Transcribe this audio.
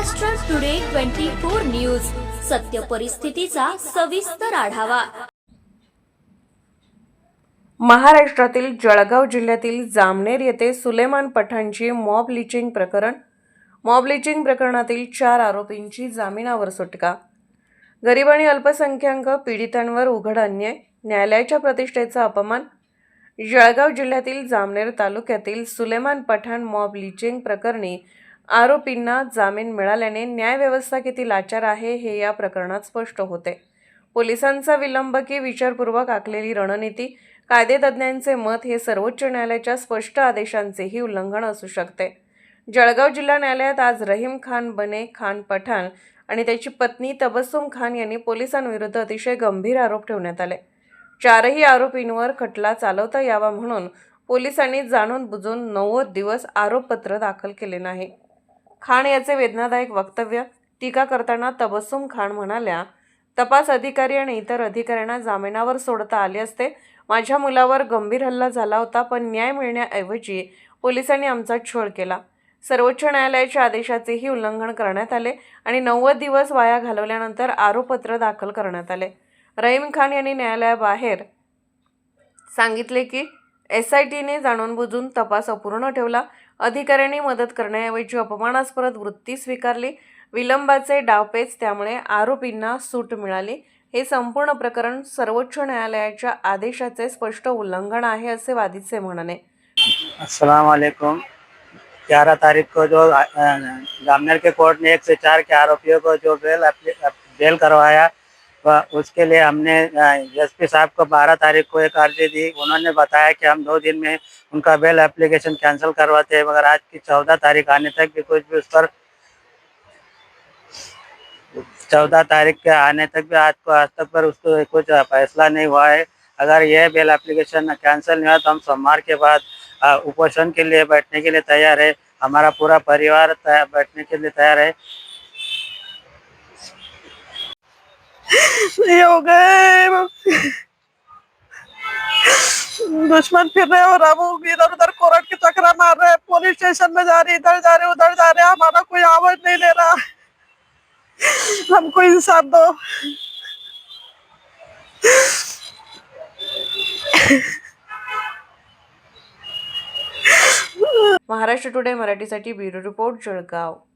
Maharashtra today twenty four news सत्य परिस्थितीचा सविस्तर आढावा. महाराष्ट्रातील जळगाव जिल्ह्यातील जामनेर येथे सुलेमान पठाणची मॉब लिचिंग प्रकरण. मॉब लिचिंग प्रकरणातील चार आरोपींची जामिनावर सुटका. गरीब आणि अल्पसंख्याक पीडितांवर उघड अन्याय न्यायालयाच्या प्रतिष्ठेचा अपमान. जळगाव जिल्ह्यातील जामनेर तालुक्यातील सुलेमान पठाण मॉब लिचिंग प्रकरणी आरोपींना जामीन मिळाल्याने न्यायव्यवस्था किती लाचार आहे हे या प्रकरणात स्पष्ट होते. पोलिसांचा विलंब की विचारपूर्वक आखलेली रणनीती कायदेतज्ञांचे मत हे सर्वोच्च न्यायालयाच्या स्पष्ट आदेशांचेही उल्लंघन असू शकते. जळगाव जिल्हा न्यायालयात आज रहीम खान बने खान पठाण आणि त्याची पत्नी तबस्सुम खान यांनी पोलिसांविरुद्ध अतिशय गंभीर आरोप ठेवण्यात आले. चारही आरोपींवर खटला चालवता यावा म्हणून पोलिसांनी जाणून बुजून नव्वद दिवस आरोपपत्र दाखल केले नाही. खान याचे वेदनादायक वक्तव्य टीका करताना तबस्सुम खान म्हणाल्या तपास अधिकारी आणि इतर अधिकाऱ्यांना जामिनावर सोडता आले असते. माझ्या मुलावर गंभीर हल्ला झाला होता पण न्याय मिळण्याऐवजी पोलिसांनी आमचा छळ केला. सर्वोच्च न्यायालयाच्या आदेशाचेही उल्लंघन करण्यात आले आणि नव्वद दिवस वाया घालवल्यानंतर आरोपपत्र दाखल करण्यात आले. रहीम खान यांनी न्यायालयाबाहेर सांगितले की एस आय टीने जाणून बुजून तपास अपूर्ण ठेवला अधिकाऱ्यांनी मदत करण्याऐवजी अपमानास्पद वृत्ती स्वीकारली. विलंबाचे डावपेच त्यामुळे आरोपींना सूट मिळाली. हे संपूर्ण प्रकरण सर्वोच्च न्यायालयाच्या आदेशाचे स्पष्ट उल्लंघन आहे असे वादीचे म्हणणे. अस्सलाम वालेकुम ग्यारह तारीख को जो जामनेर के कोर्ट ने एक से चार के आरोपियों को जो बेल बेल करवाया उसके लिए हमने एसपी साहब को बारह तारीख को एक अर्जी दी। उन्होंने बताया कि हम दो दिन में उनका बेल एप्लीकेशन कैंसिल करवाते हैं, मगर आज की चौदह तारीख आने तक भी कुछ भी उस पर, चौदह तारीख के आने तक भी आज को, आज तक पर उसको कुछ फैसला नहीं हुआ है। अगर यह बेल एप्लीकेशन कैंसिल नहीं हुआ तो हम सोमवार के बाद उपोषण के लिए बैठने के लिए तैयार है। हमारा पूरा परिवार बैठने के लिए तैयार है। ये हो गए दुश्मन फिर रहे और हम इधर उधर कोर्ट के चक्कर मार रहे पुलिस स्टेशन में जा रहे, इधर जा रहे, उधर जा रहे। हमारा कोई आवाज़ नहीं ले रहा। हमको इंसाफ दो। महाराष्ट्र टुडे मराठीसाठी ब्युरो रिपोर्ट जळगाव।